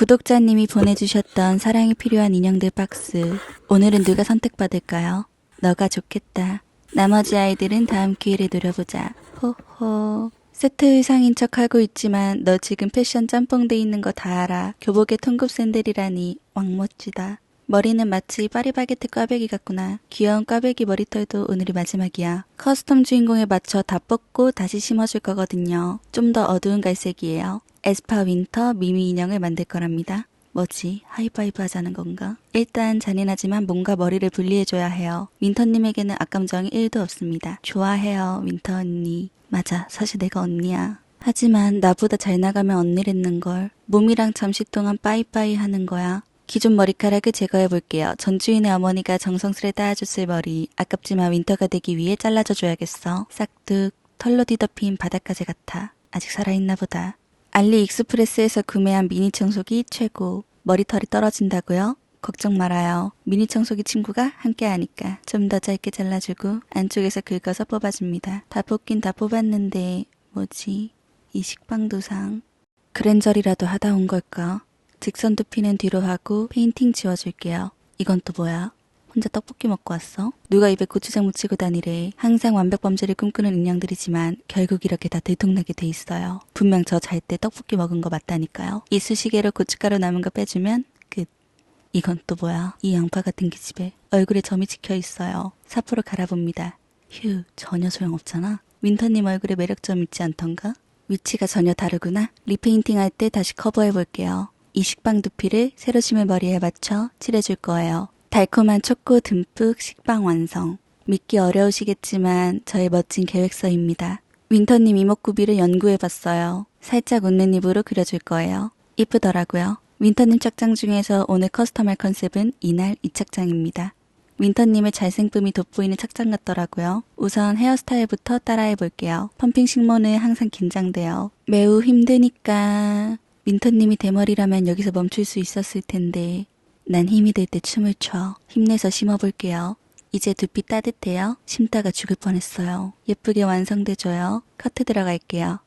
구독자님이 보내주셨던 사랑이 필요한 인형들 박스. 오늘은 누가 선택받을까요? 너가 좋겠다. 나머지 아이들은 다음 기회를 노려보자. 호호. 세트 의상인 척 하고 있지만 너 지금 패션 짬뽕 돼 있는 거 다 알아. 교복에 통굽 샌들이라니 왕멋지다. 머리는 마치 파리바게트 꽈배기 같구나. 귀여운 꽈배기 머리털도 오늘이 마지막이야. 커스텀 주인공에 맞춰 다 뽑고 다시 심어줄 거거든요. 좀 더 어두운 갈색이에요. 에스파 윈터 미미 인형을 만들 거랍니다. 뭐지? 하이파이브 하자는 건가? 일단 잔인하지만 뭔가 머리를 분리해줘야 해요. 윈터님에게는 악감정이 1도 없습니다. 좋아해요, 윈터 언니. 맞아, 사실 내가 언니야. 하지만 나보다 잘 나가면 언니랬는 걸. 몸이랑 잠시 동안 빠이빠이 하는 거야. 기존 머리카락을 제거해 볼게요. 전주인의 어머니가 정성스레 따아줬을 머리. 아깝지만 윈터가 되기 위해 잘라줘 줘야겠어. 싹둑, 털로 뒤덮인 바닷가재 같아. 아직 살아있나 보다. 알리 익스프레스에서 구매한 미니 청소기 최고. 머리털이 떨어진다고요? 걱정 말아요. 미니 청소기 친구가 함께 하니까 좀 더 짧게 잘라주고 안쪽에서 긁어서 뽑아줍니다. 다 뽑긴 다 뽑았는데 뭐지? 이 식빵도상. 그랜저리라도 하다 온 걸까? 직선 두피는 뒤로 하고 페인팅 지워줄게요. 이건 또 뭐야? 혼자 떡볶이 먹고 왔어? 누가 입에 고추장 묻히고 다니래. 항상 완벽 범죄를 꿈꾸는 인형들이지만 결국 이렇게 다 들통나게 돼 있어요. 분명 저 잘 때 떡볶이 먹은 거 맞다니까요. 이쑤시개로 고춧가루 남은 거 빼주면 끝. 이건 또 뭐야? 이 양파 같은 기집애. 얼굴에 점이 찍혀 있어요. 사포로 갈아봅니다. 휴, 전혀 소용없잖아. 윈터님 얼굴에 매력점 있지 않던가? 위치가 전혀 다르구나. 리페인팅 할 때 다시 커버해 볼게요. 이 식빵 두피를 새로 심을 머리에 맞춰 칠해줄 거예요. 달콤한 초코 듬뿍 식빵 완성. 믿기 어려우시겠지만 저의 멋진 계획서입니다. 윈터님 이목구비를 연구해봤어요. 살짝 웃는 입으로 그려줄 거예요. 이쁘더라고요. 윈터님 착장 중에서 오늘 커스텀할 컨셉은 이날 이 착장입니다. 윈터님의 잘생쁨이 돋보이는 착장 같더라고요. 우선 헤어스타일부터 따라해 볼게요. 펌핑 식모는 항상 긴장돼요. 매우 힘드니까 윈터님이 대머리라면 여기서 멈출 수 있었을 텐데 난 힘이 들때 춤을 춰. 힘내서 심어볼게요. 이제 두피 따뜻해요. 심다가 죽을 뻔했어요. 예쁘게 완성돼줘요. 커트 들어갈게요.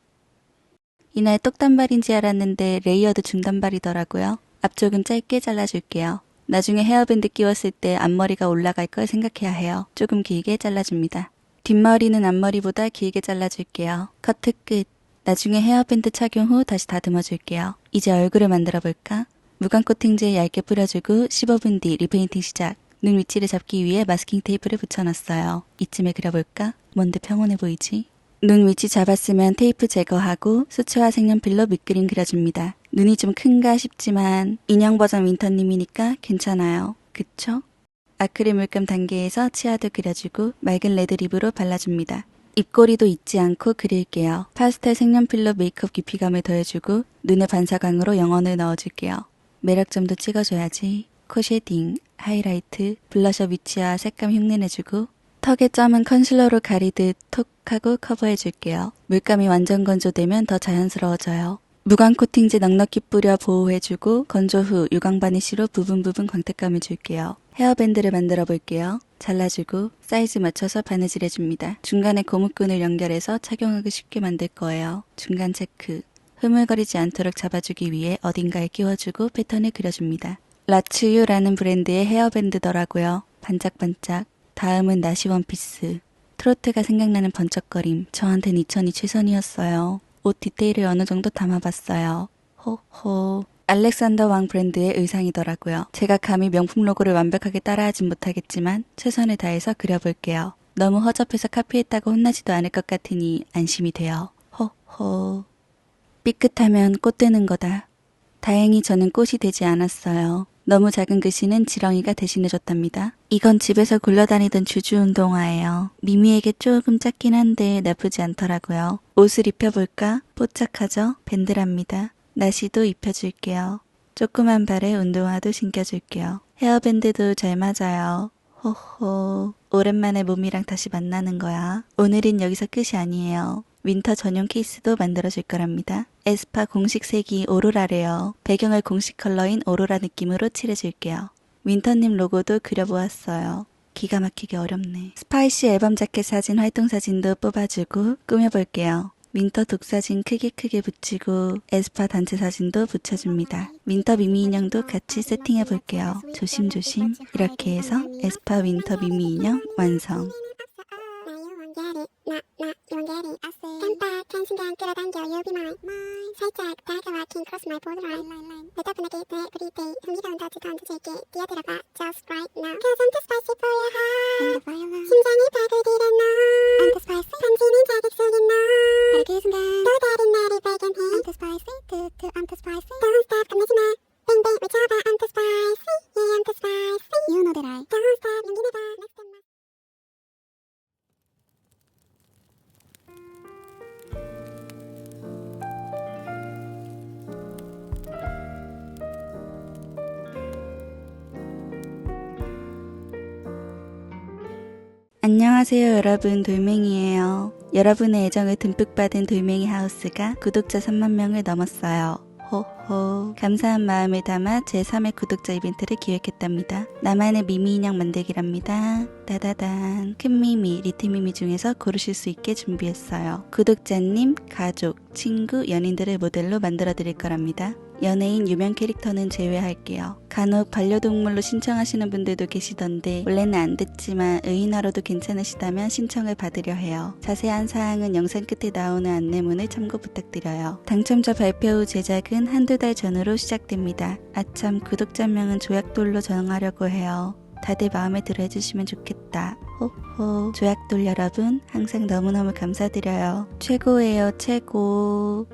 이날 똑단발인지 알았는데 레이어드 중단발이더라고요. 앞쪽은 짧게 잘라줄게요. 나중에 헤어밴드 끼웠을 때 앞머리가 올라갈 걸 생각해야 해요. 조금 길게 잘라줍니다. 뒷머리는 앞머리보다 길게 잘라줄게요. 커트 끝. 나중에 헤어밴드 착용 후 다시 다듬어줄게요. 이제 얼굴을 만들어 볼까? 무광 코팅제 얇게 뿌려주고 15분 뒤 리페인팅 시작. 눈 위치를 잡기 위해 마스킹 테이프를 붙여놨어요. 이쯤에 그려볼까? 뭔데 평온해 보이지? 눈 위치 잡았으면 테이프 제거하고 수채화 색연필로 밑그림 그려줍니다. 눈이 좀 큰가 싶지만 인형 버전 윈터님이니까 괜찮아요. 그쵸? 아크릴 물감 단계에서 치아도 그려주고 맑은 레드립으로 발라줍니다. 입꼬리도 잊지 않고 그릴게요. 파스텔 색연필로 메이크업 깊이감을 더해주고 눈의 반사광으로 영혼을 넣어줄게요. 매력점도 찍어줘야지. 코 쉐딩, 하이라이트, 블러셔 위치와 색감 흉내내주고 턱에 점은 컨실러로 가리듯 톡 하고 커버해줄게요. 물감이 완전 건조되면 더 자연스러워져요. 무광 코팅제 넉넉히 뿌려 보호해주고 건조 후 유광 바니쉬로 부분 부분 광택감을 줄게요. 헤어밴드를 만들어 볼게요. 잘라주고 사이즈 맞춰서 바느질 해줍니다. 중간에 고무끈을 연결해서 착용하기 쉽게 만들 거예요. 중간 체크. 흐물거리지 않도록 잡아주기 위해 어딘가에 끼워주고 패턴을 그려줍니다. 라츠유라는 브랜드의 헤어밴드더라고요. 반짝반짝. 다음은 나시 원피스. 트로트가 생각나는 번쩍거림. 저한텐 2000이 최선이었어요. 옷 디테일을 어느 정도 담아봤어요. 호호. 알렉산더 왕 브랜드의 의상이더라고요. 제가 감히 명품 로고를 완벽하게 따라하진 못하겠지만 최선을 다해서 그려볼게요. 너무 허접해서 카피했다고 혼나지도 않을 것 같으니 안심이 돼요. 호호. 삐끗하면 꽃 되는 거다. 다행히 저는 꽃이 되지 않았어요. 너무 작은 글씨는 지렁이가 대신해줬답니다. 이건 집에서 굴러다니던 주주 운동화예요. 미미에게 조금 작긴 한데 나쁘지 않더라고요. 옷을 입혀볼까? 뽀짝하죠? 밴드랍니다. 나시도 입혀줄게요. 조그만 발에 운동화도 신겨줄게요. 헤어밴드도 잘 맞아요. 호호. 오랜만에 몸이랑 다시 만나는 거야. 오늘은 여기서 끝이 아니에요. 윈터 전용 케이스도 만들어줄 거랍니다. 에스파 공식 색이 오로라래요. 배경을 공식 컬러인 오로라 느낌으로 칠해줄게요. 윈터님 로고도 그려보았어요. 기가 막히게 어렵네. 스파이시 앨범 자켓 사진 활동 사진도 뽑아주고 꾸며볼게요. 민터 독사진 크게 크게 붙이고 에스파 단체 사진도 붙여줍니다. 민터 미미 인형도 같이 세팅해 볼게요. 조심조심. 이렇게 해서 에스파 윈터 미미 인형 완성. 깜빡한 순간 끌어당겨 you'll be mine. 살짝 다가와 king cross my borderline. 내 따분하게 내 우리 데이 흥미로운 더지 던져줄게 뛰어들어봐 just right now. Cause 안녕하세요 여러분 돌멩이에요. 여러분의 애정을 듬뿍 받은 돌멩이 하우스가 구독자 3만 명을 넘었어요. 호호 감사한 마음을 담아 제3회 구독자 이벤트를 기획했답니다. 나만의 미미 인형 만들기랍니다. 따다단 큰 미미, 리틀 미미 중에서 고르실 수 있게 준비했어요. 구독자님, 가족, 친구, 연인들을 모델로 만들어 드릴 거랍니다. 연예인 유명 캐릭터는 제외할게요. 간혹 반려동물로 신청하시는 분들도 계시던데 원래는 안 됐지만 의인화로도 괜찮으시다면 신청을 받으려 해요. 자세한 사항은 영상 끝에 나오는 안내문을 참고 부탁드려요. 당첨자 발표 후 제작은 한두 달 전으로 시작됩니다. 아참 구독자명은 조약돌로 정하려고 해요. 다들 마음에 들어 해주시면 좋겠다. 호호. 조약돌 여러분, 항상 너무너무 감사드려요. 최고예요, 최고.